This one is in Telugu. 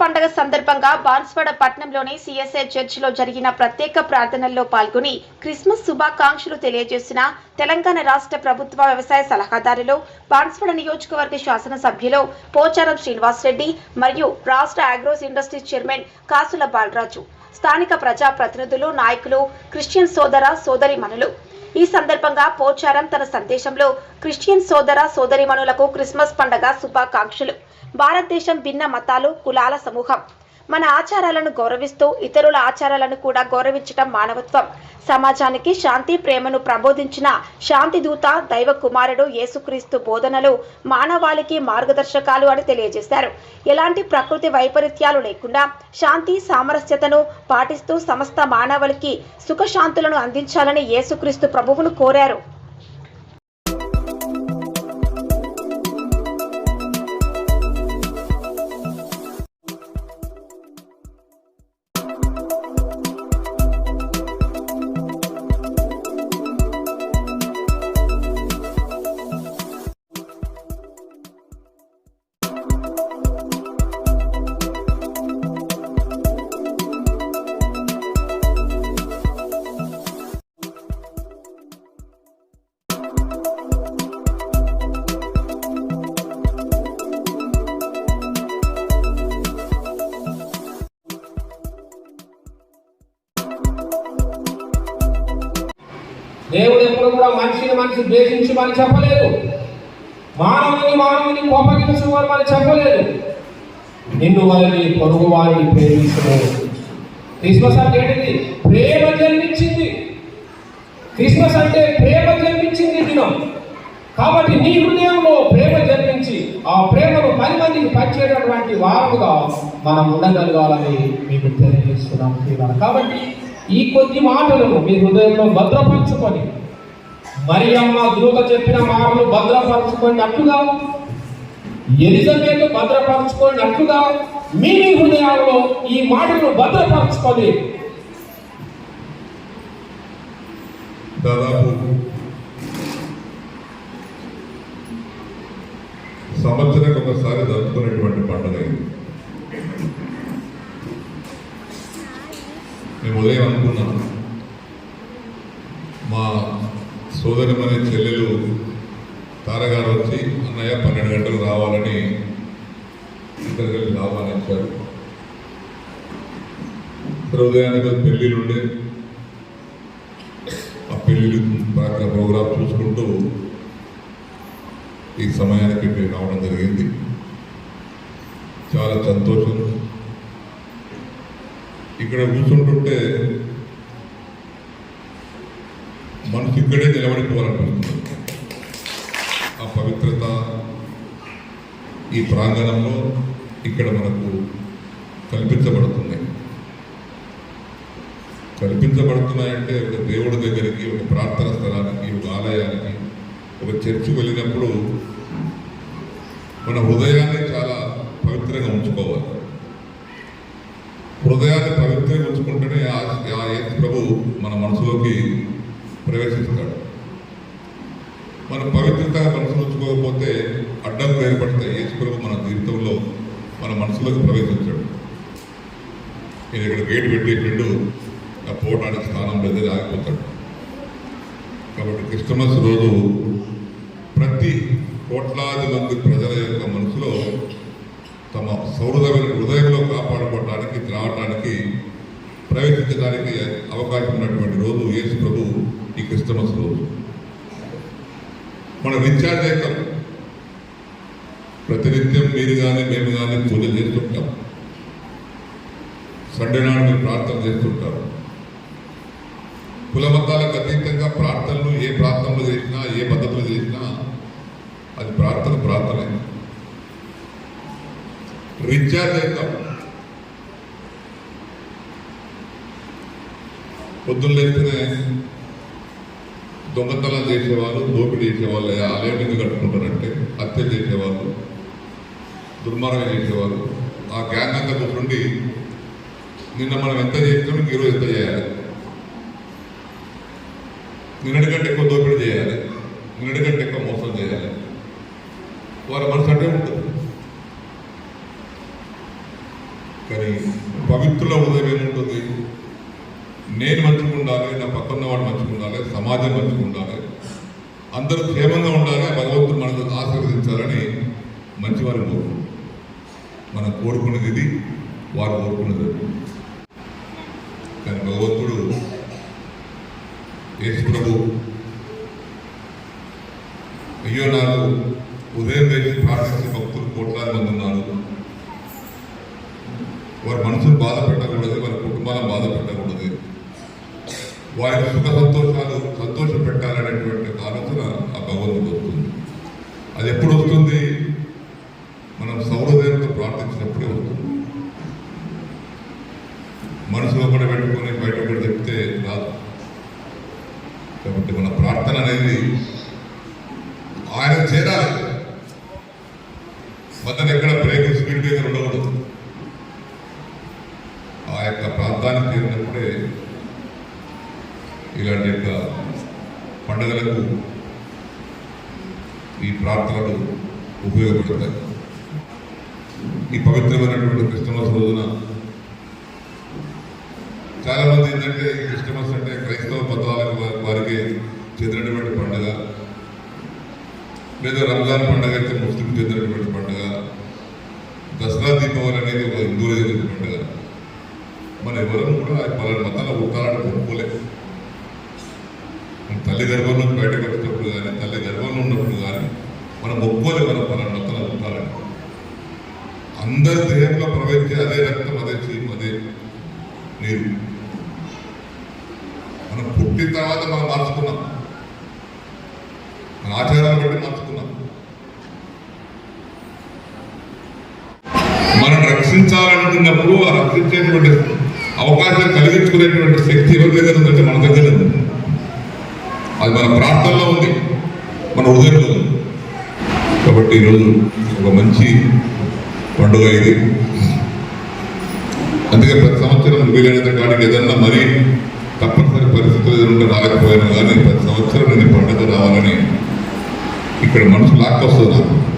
పండుగ సందర్భంగా బాన్స్వాడ పట్టణంలోని సిఎస్ఐ చర్చిలో జరిగిన ప్రత్యేక ప్రార్థనల్లో పాల్గొని క్రిస్మస్ శుభాకాంక్షలు తెలియజేసిన తెలంగాణ రాష్ట్ర ప్రభుత్వ వ్యవసాయ సలహాదారులు బాన్స్వాడ నియోజకవర్గ శాసనసభ్యులు పోచారం శ్రీనివాసరెడ్డి మరియు రాష్ట్ర అగ్రోస్ ఇండస్ట్రీస్ చైర్మన్ కాసుల బాలరాజు. స్థానిక ప్రజా ప్రతినిధులు నాయకులు క్రిస్టియన్ సోదర సోదరి మనులు ఈ సందర్భంగా పోచారం తన సందేశంలో క్రిస్టియన్ సోదర సోదరిమణులకు క్రిస్మస్ పండగ శుభాకాంక్షలు. భారతదేశం భిన్న మతాలు కులాల సమూహం. మన ఆచారాలను గౌరవిస్తూ ఇతరుల ఆచారాలను కూడా గౌరవించటం మానవత్వం. సమాజానికి శాంతి ప్రేమను ప్రబోధించిన శాంతి దూత దైవ కుమారుడు యేసుక్రీస్తు బోధనలు మానవాళికి మార్గదర్శకాలు అని తెలియజేశారు. ఎలాంటి ప్రకృతి వైపరీత్యాలు లేకుండా శాంతి సామరస్యతను పాటిస్తూ సమస్త మానవులకి సుఖశాంతులను అందించాలని యేసుక్రీస్తు ప్రభువును కోరారు. దేవుడు ఎప్పుడు కూడా మనిషిని మనిషి ద్వేషించమని చెప్పలేదు. మానవుని మానవుని కోపగించమని మరి చెప్పలేదు. నిన్ను వారిని పొరుగు వారిని ప్రేమించలేదు. క్రిస్మస్ అంటే ఏంటిది? ప్రేమ జన్మించింది. క్రిస్మస్ అంటే ప్రేమ జన్మించింది దినం. కాబట్టి నీ హృదయంలో ప్రేమ జన్మించి ఆ ప్రేమను పది మందికి పంచేటటువంటి వారముగా మనం ఉండగలగాలని మీకు తెలియజేస్తున్నాం. కాబట్టి ఈ కొద్ది మాటలను మీ హృదయంలో భద్రపరచుకొని మరి అమ్మ దూత చెప్పిన మాటలు భద్రపరచుకున్నట్లుగా ఎలిజబెత్ అట్టుగా మీ మీ హృదయాల్లో ఈ మాటలను భద్రపరచుకొని. దాదాపు సంవత్సరానికి ఒకసారి జరుపుకునేటువంటి పండుగ ఇది. మేము ఉదయం అనుకున్నాం మా సోదరిమనే చెల్లెలు తారగారు వచ్చి అన్నయ్య పన్నెండు గంటలు రావాలని ఇద్దరు కలిసి ఆహ్వానించారు. సరే ఉదయానికి పెళ్ళిళ్ళు ఉండే ఆ పెళ్ళి ప్రోగ్రాం చూసుకుంటూ ఈ సమయానికి రావడం జరిగింది. చాలా సంతోషం. ఇక్కడ కూర్చుంటుంటే మనసు ఇక్కడే నిలబడిపోవాలనిపిస్తుంది ఆ పవిత్రత ఈ ప్రాంగణంలో ఇక్కడ మనకు కల్పించబడుతుంది కల్పించబడుతున్నాయంటే ఒక దేవుడి దగ్గరికి ఒక ప్రార్థన స్థలానికి ఒక ఆలయానికి ఒక చర్చికి వెళ్ళినప్పుడు మన హృదయాన్ని చాలా పవిత్రంగా ఉంచుకోవాలి. హృదయాన్ని పవిత్రంగా ఉంచుకుంటేనే ఆ ఆ ప్రభు మన మనసులోకి ప్రవేశిస్తాడు. మన పవిత్రత మనసు ఉంచుకోకపోతే అడ్డంకులు ఏర్పడతాయి. ఏసు ప్రభు మన జీవితంలో మన మనసులోకి ప్రవేశించాడు. నేను ఇక్కడ గేట్ పెట్టేసిండు ఆ పోవడానికి స్థానం లేదని ఆగిపోతాడు. కాబట్టి క్రిస్టమస్ రోజు ప్రతి కోట్లాది మంది ప్రజల యొక్క తమ సౌహృదమైన హృదయంలో కాపాడుకోవడానికి రావడానికి ప్రవేశించడానికి అవకాశం ఉన్నటువంటి రోజు యేసు ప్రభు ఈ క్రిస్టమస్ రోజు. మన నిత్యాదేకం ప్రతినిత్యం మీరు కానీ మేము కానీ పూజ చేస్తుంటాం. సండే నాడు మీరు ప్రార్థన చేస్తుంటారు. కుల మతాలకు అతీతంగా ప్రార్థనలు ఏ ప్రార్థనలు చేసినా ఏ పద్ధతులు చేసినా అది ప్రార్థన ప్రార్థనే. రీఛార్జ్ అవుతాం పొద్దున్న లేస్తేనే దొంగతనం చేసేవాళ్ళు దోపిడీ చేసేవాళ్ళు ఆలయం ఎందుకు కట్టుకుంటారంటే హత్య చేసేవాళ్ళు దుర్మార్గం చేసేవాళ్ళు. ఆ గ్యాంగ్ అంతా కూర్చుండి నిన్న మనం ఎంత చేసినాం ఈరోజు ఎంత చేయాలి? నిన్నటి కంటే ఎక్కువ దోపిడీ చేయాలి. నిన్నటి కంటే ఎక్కువ మోసం చేయాలి. వాళ్ళ మనసు అంటే ఉంటుంది పవిత్రుల ఉదయం ఏముంటుంది నేను మంచిగా ఉండాలి నా పక్కన వాడు మంచిగా ఉండాలి సమాజం మంచిగా ఉండాలి అందరూ క్షేమంగా ఉండాలి భగవంతుడు మనకు ఆశీర్వదించాలని మంచివారు కోరుకుంటాం మనం కోరుకునేది ఇది వారు కోరుకునేది కానీ భగవంతుడు యేసు ప్రభు అయ్యో నాకు ఉదయం లేచి ప్రార్థించే భక్తులు కోట్లాది మంది ఉన్నారు. వారి మనసును బాధ పెట్టకూడదు వారి కుటుంబాలను బాధ పెట్టకూడదు. వారి సుఖ సంతోషాలు సంతోషం పెట్టాలనేటువంటి ఆలోచన ఆ భగవంతుడు వస్తుంది. అది ఎప్పుడు వస్తుంది? మనం సౌరదేవంతో ప్రార్థించినప్పుడే వస్తుంది. మనసులో కూడా పెట్టుకొని బయట కూడా చెప్తే రాదు. కాబట్టి మన ప్రార్థన అనేది ఆయన చేరాలి. పండుగలకు ఈ ప్రార్థనలు ఉపయోగపడతాయి. ఈ పవిత్రమైనటువంటి క్రిస్టమస్ రోజున చాలామంది ఏంటంటే ఈ క్రిస్టమస్ అంటే క్రైస్తవ మతాలకు వారికి చెందినటువంటి పండుగ. లేదా రంజాన్ పండుగ అయితే ముస్లిం చెందినటువంటి పండుగ దసరా దీపావళి అనేది ఒక హిందువులు చెందిన పండుగ మన ఎవరం కూడా పలానా మతాల్లో పుట్టాలని కొనుక్కోలే మన తల్లి గర్భంలో బయటకు వచ్చినప్పుడు కానీ తల్లి గర్భంలో ఉన్నప్పుడు కానీ మనం ఒప్పుకోలే మనం మన మతాల్లో పుట్టాలని అందరి దేహంలో ప్రవహించే అదే రక్తం అదే చీము అదే నీరు. మనం పుట్టిన తర్వాత మనం మార్చుకున్నాం. మన ఆచారాన్ని బట్టి మార్చుకున్నాం. మనం రక్షించాలనుకున్నప్పుడు ఆ రక్షించేటువంటి అవకాశం కలిగించుకునేటువంటి శక్తి ఎవరి దగ్గర ఉందంటే మన దగ్గర ఉంది. అది మన ప్రాంతంలో ఉంది. మన హృదయంలో ఉంది. కాబట్టి ఈరోజు ఒక మంచి పండుగ ఇది. అందుకే ప్రతి సంవత్సరం వీలైనంత కాడికి ఏదన్నా మరీ తప్పనిసరి పరిస్థితులు ఎదురుంటే రాలేకపోయినా కానీ ప్రతి సంవత్సరం నేను పండుగ రావాలని ఇక్కడ మనసు లాక్కొస్తుంది నాకు.